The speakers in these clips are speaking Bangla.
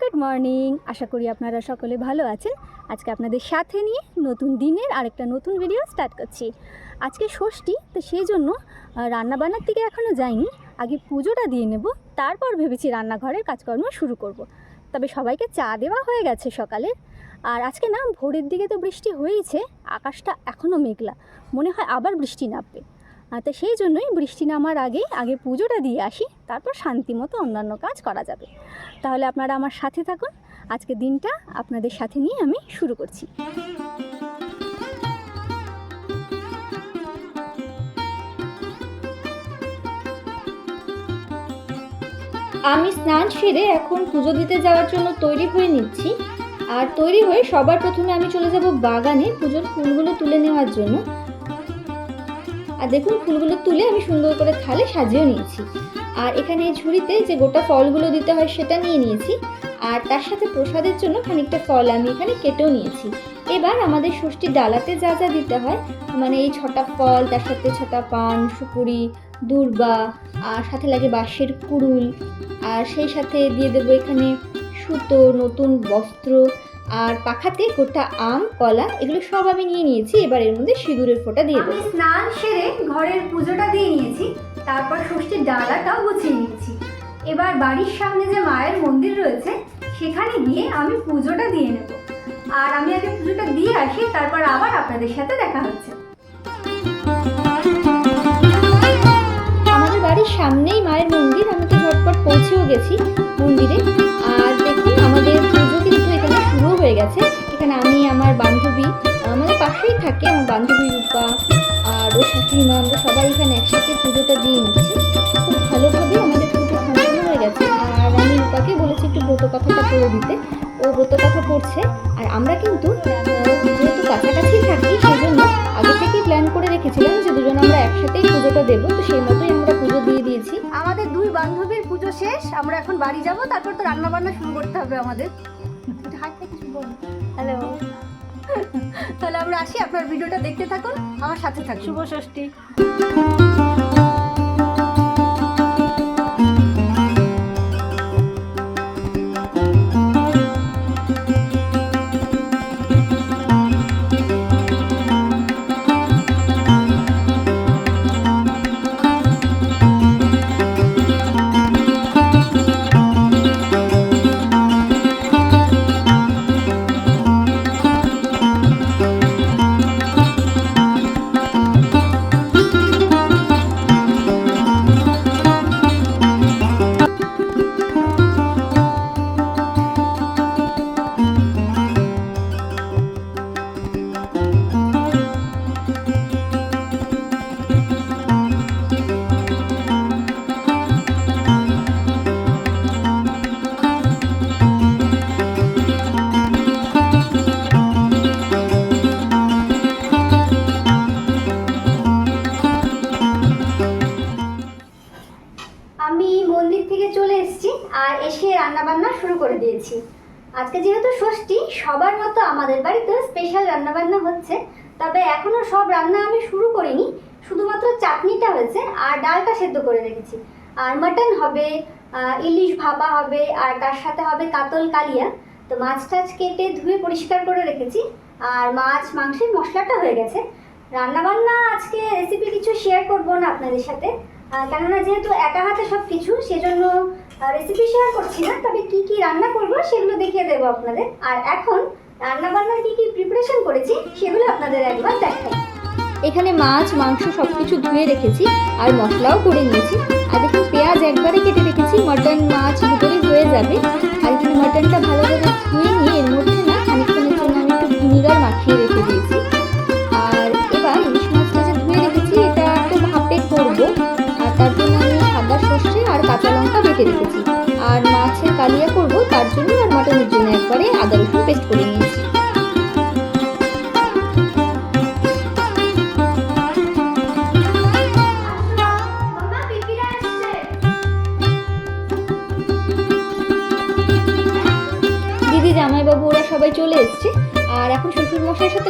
Good morning. আশা করি আপনারা সকলে ভালো আছেন। আজকে আপনাদের সাথে নিয়ে নতুন দিনের আরেকটা নতুন ভিডিও স্টার্ট করছি। আজকে ষষ্ঠী, তো সেই জন্য রান্নাবান্নার দিকে এখনও যাইনি। আগে পুজোটা দিয়ে নেব, তারপর ভেবেছি রান্নাঘরের কাজকর্ম শুরু করব। তবে সবাইকে চা দেওয়া হয়ে গেছে সকালে। আর আজকে না, ভোরের দিকে তো বৃষ্টি হয়েইছে, আকাশটা এখনও মেঘলা। মনে হয় আবার বৃষ্টি নামবে। তো সেই জন্যই বৃষ্টি নামার আগেই আগে পুজোটা দিয়ে আসি, তারপর শান্তি মতো অন্যান্য কাজ করা যাবে। তাহলে আপনারা আমার সাথে থাকুন। আজকে দিনটা আপনাদের সাথে নিয়ে আমি শুরু করছি। আমি স্নান সেরে এখন পুজো দিতে যাওয়ার জন্য তৈরি হয়ে নিচ্ছি। আর তৈরি হয়ে সবার প্রথমে আমি চলে যাব বাগানে পুজোর ফুলগুলো তুলে নেওয়ার জন্য। আর দেখুন ফুলগুলো তুলে আমি সুন্দর করে থালে সাজিয়েও নিয়েছি। আর এখানে এই ঝুড়িতে যে গোটা ফলগুলো দিতে হয় সেটা নিয়ে নিয়েছি। আর তার সাথে প্রসাদের জন্য খানিকটা ফল আমি এখানে কেটেও নিয়েছি। এবার আমাদের ষষ্ঠী ডালাতে যা যা দিতে হয় মানে এই ছটা ফল, তার সাথে ছটা পান, সুপুরি, দূর্বা, আর সাথে লাগে বাঁশের কুড়ুল, আর সেই সাথে দিয়ে দেবো এখানে সুতো, নতুন বস্ত্র আর পাখাতে গোটা আম কলা এগুলো সব আমি নিয়ে নিয়েছি। এবার এর মধ্যে সিঁদুরের ফোঁটা দিয়ে আমি স্নান সেরে ঘরের পুজোটা দিয়ে নিয়েছি। তারপর ষষ্ঠীর ডালাটাও গুছিয়ে নিয়েছি এবার বাড়ির সামনে যে মায়ের মন্দির রয়েছে সেখানে গিয়ে আমি পুজোটা দিয়ে নেব। আর আমি আগে পুজোটা দিয়ে আসি তারপর আবার আপনাদের সাথে দেখা হচ্ছে। পাশেই থাকে আমার বান্ধবী রূপা আর ওর শাশুড়ি মা আমরা সবাই এখানে একসাথে পুজোটা দিয়ে নিচ্ছি। খুব ভালোভাবে আমাদের পুজো সম্পন্ন হয়ে গেছে। আর আমি রূপাকে বলেছি একটু ব্রত কথাটা পড়ে দিতে। ও ব্রত কথা পড়ছে আর আমরা কিন্তু যেহেতু কাছাকাছি থাকি সেই জন্য আগে থেকেই প্ল্যান করে রেখেছিলাম যে দুজন আমরা একসাথেই পুজোটা দেবো। তো সেই মতোই আমরা পুজো দিয়ে দিয়েছি। আমাদের দুই বান্ধবীর পুজো শেষ। আমরা এখন বাড়ি যাব তারপর তো রান্না বান্না শুরু করতে হবে আমাদের। হ্যালো তাহলে আমরা আসি আপনার ভিডিওটা দেখতে থাকুন আমার সাথে থাকুন। শুভ ষষ্ঠী। শুরু করে দিয়েছি। আজকে যেহেতু ষষ্ঠী, সবার মতো আমাদের বাড়িতে স্পেশাল রান্না বান্না হচ্ছে। তবে এখনও সব রান্না আমি শুরু করিনি, শুধুমাত্র চাটনিটা হয়েছে আর ডালটা সেদ্ধ করে রেখেছি। আর মাটন হবে ইলিশ ভাপা হবে, আর তার সাথে হবে কাতল কালিয়া। তো মাছ টাছ কেটে ধুয়ে পরিষ্কার করে রেখেছি। আর মাছ, মাংসের মশলাটা হয়ে গেছে। রান্না বান্না আজকে রেসিপি কিছু শেয়ার করব না আপনাদের সাথে। কেননা যেহেতু একা হাতে সব কিছু সেজন্য রেসিপি শেয়ার করছি না, তবে কি কি রান্না করব সেগুলো দেখিয়ে দেবো আপনাদের। আর এখন রান্না বান্নার কি কি প্রিপারেশন করেছি সেগুলো আপনাদের একবার দেখাই। এখানে মাছ, মাংস সব কিছু ধুয়ে রেখেছি আর মশলাও করে নিয়েছি। আর দেখুন, পেঁয়াজ একবারে কেটে রেখেছি মটন মাছ দুটোই হয়ে যাবে। আর এখানে মটনটা ভালোভাবে ধুয়ে নিয়ে এর মধ্যে না খানিকক্ষণের জন্য আমি একটু ভিনিগার মাখিয়ে রেখে দিয়েছি বেটে রেখেছি। আর মাছের কালিয়া করব, তার জন্য আর মাটনের জন্য একবারে আদা রসুন পেস্ট করে নিয়েছি।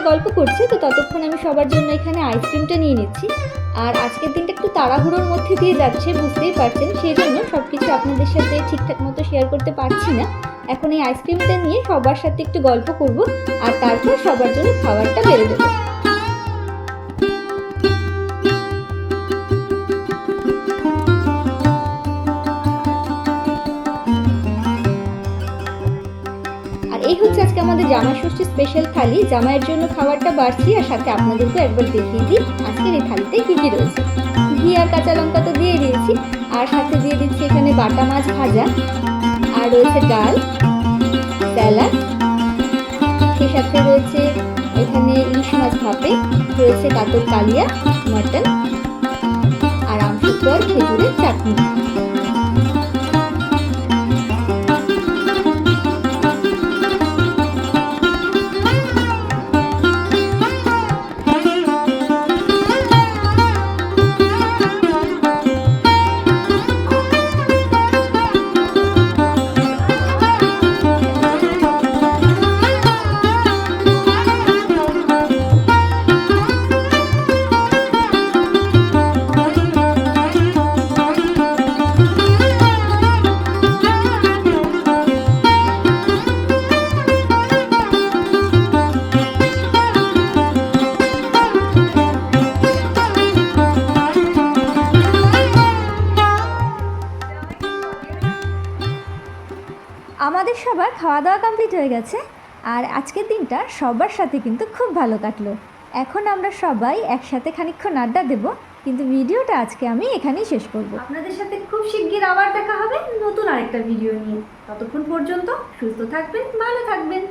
গল্প করছে, তো ততক্ষণ আমি সবার জন্য এখানে আইসক্রিমটা নিয়ে নিচ্ছি। আর আজকের দিনটা একটু তাড়াহুড়োর মধ্যে দিয়ে যাচ্ছে, বুঝতেই পারছেন। সেই জন্য সব কিছু আপনাদের সাথে ঠিকঠাক মতো শেয়ার করতে পারছি না। এখন এই আইসক্রিমটা নিয়ে সবার সাথে একটু গল্প করব, আর তারপর সবার জন্য খাবারটা বেড়ে দেবো। আমাদের ষষ্ঠী স্পেশাল থালি, জামাইয়ের জন্য খাবারটা বাড়ছি আর সাথে আপনাদেরকে একবার দেখিয়ে দিই। আজকের এই থালিতে কী কী রয়েছে? ঘি আর কাঁচা লঙ্কা তো দিয়ে দিয়েছি, আর সাথে দিয়ে দিচ্ছি এখানে বাটা মাছ ভাজা, আর রয়েছে ডাল, স্যালাড, সেই সাথে রয়েছে এখানে ইলিশ মাছ ভাপে, রয়েছে কাতর কালিয়া, মটন, আর আমসত্ব আর খেজুরের চাটনি। আমাদের সবার খাওয়া দাওয়া কমপ্লিট হয়ে গেছে, আর আজকের দিনটা সবার সাথে কিন্তু খুব ভালো কাটলো। এখন আমরা সবাই একসাথে খানিক্ষণ আড্ডা দেব, কিন্তু ভিডিওটা আজকে আমি এখানেই শেষ করব। আপনাদের সাথে খুব শিগগির আবার দেখা হবে নতুন আরেকটা ভিডিও নিয়ে। ততক্ষণ পর্যন্ত সুস্থ থাকবেন, ভালো থাকবেন।